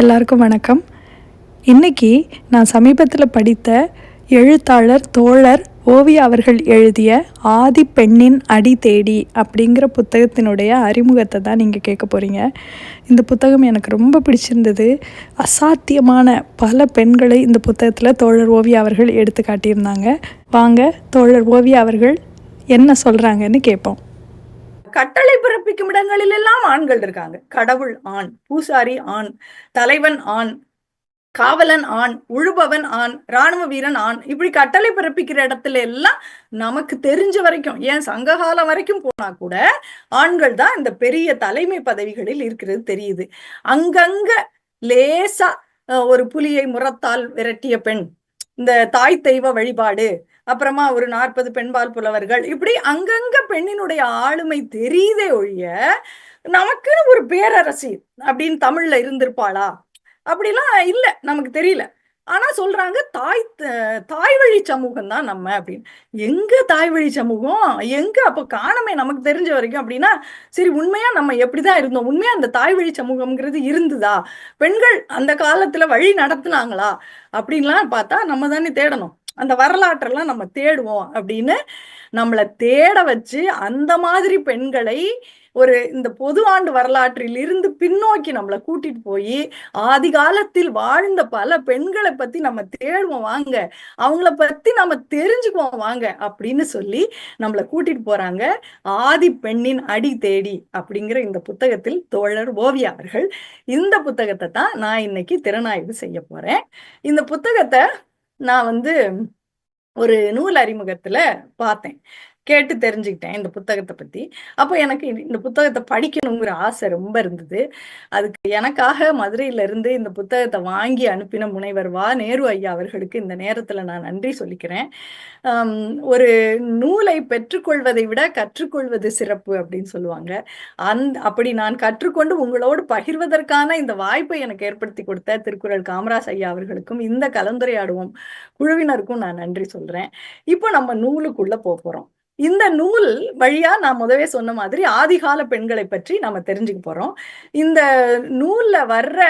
எல்லாருக்கும் வணக்கம். இன்றைக்கி நான் சமீபத்தில் படித்த எழுத்தாளர் தோழர் ஓவியா அவர்கள் எழுதிய ஆதி பெண்ணின் அடி தேடி அப்படிங்கிற புத்தகத்தினுடைய அறிமுகத்தை தான் நீங்கள் கேட்க போகிறீங்க இந்த புத்தகம் எனக்கு ரொம்ப பிடிச்சிருந்தது. அசாத்தியமான பல பெண்களை இந்த புத்தகத்தில் தோழர் ஓவியா அவர்கள் எடுத்து காட்டியிருந்தாங்க. வாங்க தோழர் ஓவியா அவர்கள் என்ன சொல்கிறாங்கன்னு கேட்போம். கட்டளை பிறப்பிக்கும் இடங்களில் எல்லாம் ஆண்கள் இருக்காங்க. கடவுள் ஆண் பூசாரி ஆண் தலைவன் ஆண் காவலன் ஆண் உழுபவன் ஆண் ராணுவ வீரன் ஆண். இப்படி கட்டளை பிறப்பிக்கிற இடத்துல எல்லாம் நமக்கு தெரிஞ்ச வரைக்கும் ஏன் சங்ககாலம் வரைக்கும் போனா கூட ஆண்கள் தான் இந்த பெரிய தலைமை பதவிகளில் இருக்கிறது தெரியுது. அங்கங்க லேசா ஒரு புலியை முரத்தால் விரட்டிய பெண் இந்த தாய் தெய்வ வழிபாடு அப்புறமா ஒரு நாற்பது பெண்பால் புலவர்கள். இப்படி அங்கங்க பெண்ணினுடைய ஆளுமை தெரியுதே ஒழிய நமக்குன்னு ஒரு பேரரசி அப்படின்னு தமிழ்ல இருந்திருப்பாளா? அப்படிலாம் இல்லை நமக்கு தெரியல. ஆனா சொல்றாங்க தாய் த- தாய் வழி சமூகம் தான் நம்ம அப்படின்னு. எங்க தாய் வழி சமூகம்? எங்க? அப்ப காணமே நமக்கு தெரிஞ்ச வரைக்கும் அப்படின்னா சரி உண்மையா நம்ம எப்படிதான் இருந்தோம்? உண்மையா அந்த தாய் வழி சமூகம்ங்கிறது இருந்துதா? பெண்கள் அந்த காலத்துல வழி நடத்துனாங்களா? அப்படின்லாம் பார்த்தா நம்ம தானே தேடணும். அந்த வரலாற்றெல்லாம் நம்ம தேடுவோம் அப்படின்னு நம்மளை தேட வச்சு அந்த மாதிரி பெண்களை ஒரு இந்த பொது ஆண்டு வரலாற்றில் இருந்து பின்னோக்கி நம்மளை கூட்டிட்டு போய் ஆதி காலத்தில் வாழ்ந்த பல பெண்களை பத்தி நம்ம தேடுவோம் வாங்க. அவங்கள பத்தி நம்ம தெரிஞ்சுக்குவோம் வாங்க அப்படின்னு சொல்லி நம்மளை கூட்டிட்டு போறாங்க. ஆதி பெண்ணின் அடி தேடி அப்படிங்கிற இந்த புத்தகத்தில் தோழர் ஓவியா அவர்கள். இந்த புத்தகத்தை தான் நான் இன்னைக்கு திறனாய்வு செய்ய போறேன். இந்த புத்தகத்தை நான் வந்து ஒரு நூல் அறிமுகத்துல பார்த்தேன். கேட்டு தெரிஞ்சுக்கிட்டேன் இந்த புத்தகத்தை பத்தி. அப்போ எனக்கு இந்த- இந்த புத்தகத்தை படிக்கணுங்கிற ஆசை ரொம்ப இருந்தது. அதுக்கு எனக்காக மதுரையில இருந்து இந்த புத்தகத்தை வாங்கி அனுப்பின முனைவர் வா நேரு ஐயா அவர்களுக்கு இந்த நேரத்துல நான் நன்றி சொல்லிக்கிறேன். ஒரு நூலை பெற்றுக்கொள்வதை விட கற்றுக்கொள்வது சிறப்பு அப்படின்னு சொல்லுவாங்க. அந்த அப்படி நான் கற்றுக்கொண்டு உங்களோடு பகிர்வதற்கான இந்த வாய்ப்பை எனக்கு ஏற்படுத்தி கொடுத்த திருக்குறள் காமராஜ் ஐயா அவர்களுக்கும் இந்த கலந்துரையாடுவோம் குழுவினருக்கும் நான் நன்றி சொல்றேன். இப்போ நம்ம நூலுக்குள்ள போக போறோம். இந்த நூல் வழியா நான் முதவே சொன்ன மாதிரி ஆதிகால பெண்களை பற்றி நம்ம தெரிஞ்சுக்க போறோம். இந்த நூல்ல வர்ற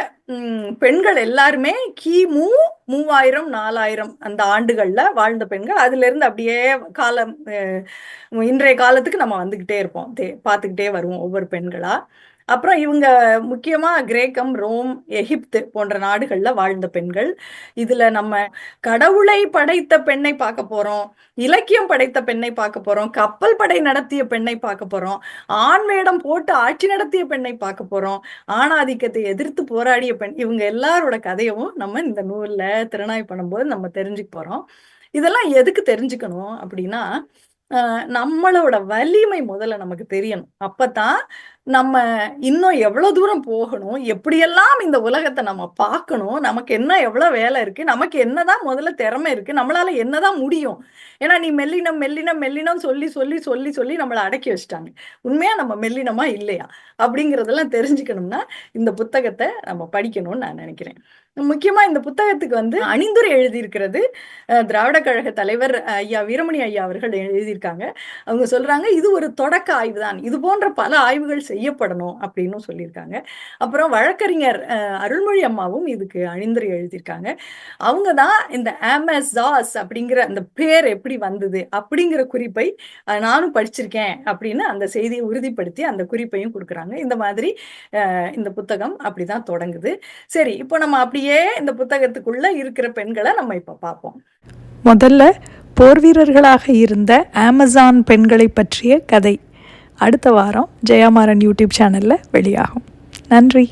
பெண்கள் எல்லாருமே கிமு மூவாயிரம் நாலாயிரம் அந்த ஆண்டுகள்ல வாழ்ந்த பெண்கள். அதுல இருந்து அப்படியே காலம் இன்றைய காலத்துக்கு நம்ம வந்துகிட்டே இருப்போம். பார்த்துக்கிட்டே வருவோம் ஒவ்வொரு பெண்களா. அப்புறம் இவங்க முக்கியமா கிரேக்கம் ரோம் எகிப்து போன்ற நாடுகள்ல வாழ்ந்த பெண்கள். இதுல நம்ம கடவுளை படைத்த பெண்ணை பார்க்க போறோம் இலக்கியம் படைத்த பெண்ணை பார்க்க போறோம் கப்பல் படை நடத்திய பெண்ணை பார்க்க போறோம் ஆண் வேடம் போட்டு ஆட்சி நடத்திய பெண்ணை பார்க்க போறோம் ஆணாதிக்கத்தை எதிர்த்து போராடிய பெண் இவங்க எல்லாரோட கதையும் நம்ம இந்த நூல்ல திறனாய் பண்ணும்போது நம்ம தெரிஞ்சுக்க போறோம். இதெல்லாம் எதுக்கு தெரிஞ்சுக்கணும் அப்படின்னா நம்மளோட வலிமை முதல்ல நமக்கு தெரியணும். அப்பதான் நம்ம இன்னும் எவ்வளவு தூரம் போகணும்? எப்படியெல்லாம் இந்த உலகத்தை நம்ம பார்க்கணும்? நமக்கு என்ன எவ்வளவு வேலை இருக்கு? நமக்கு என்னதான் முதல்ல திறமை இருக்கு? நம்மளால என்னதான் முடியும்? ஏன்னா நீ மெல்லினம் மெல்லினம் மெல்லினம் சொல்லி சொல்லி சொல்லி சொல்லி நம்மளை அடக்கி வச்சிட்டாங்க. உண்மையா நம்ம மெல்லினமா இல்லையா? அப்படிங்கறதெல்லாம் தெரிஞ்சுக்கணும்னா இந்த புத்தகத்தை நம்ம படிக்கணும்னு நான் நினைக்கிறேன். முக்கியமா இந்த புத்தகத்துக்கு வந்து அணிந்துரை எழுதியிருக்கிறது திராவிட கழக தலைவர் ஐயா வீரமணி ஐயா அவர்கள் எழுதியிருக்காங்க. அவங்க சொல்றாங்க இது ஒரு தொடக்க ஆய்வு தான். இது போன்ற பல ஆய்வுகள் செய்யப்படணும் அப்படின்னு சொல்லியிருக்காங்க. அப்புறம் வழக்கறிஞர் அருள்மொழி அம்மாவும் இதுக்கு அணிந்துரை எழுதியிருக்காங்க. அவங்க தான் இந்த ஆமஸாஸ் அப்படிங்கிற அந்த பேர் எப்படி வந்தது அப்படிங்கிற குறிப்பை நானும் படிச்சிருக்கேன் அப்படின்னு அந்த செய்தியை உறுதிப்படுத்தி அந்த குறிப்பையும் கொடுக்குறாங்க. இந்த மாதிரி இந்த புத்தகம் அப்படிதான் தொடங்குது. சரி இப்போ நம்ம அப்படி அப்படியே இந்த புத்தகத்துக்குள்ள இருக்கிற பெண்களை நம்ம இப்போ பார்ப்போம். முதல்ல போர் வீரர்களாக இருந்த அமேசான் பெண்களை பற்றிய கதை. அடுத்த வாரம் ஜெயாமாறன் யூடியூப் சேனலில் வெளியாகும். நன்றி.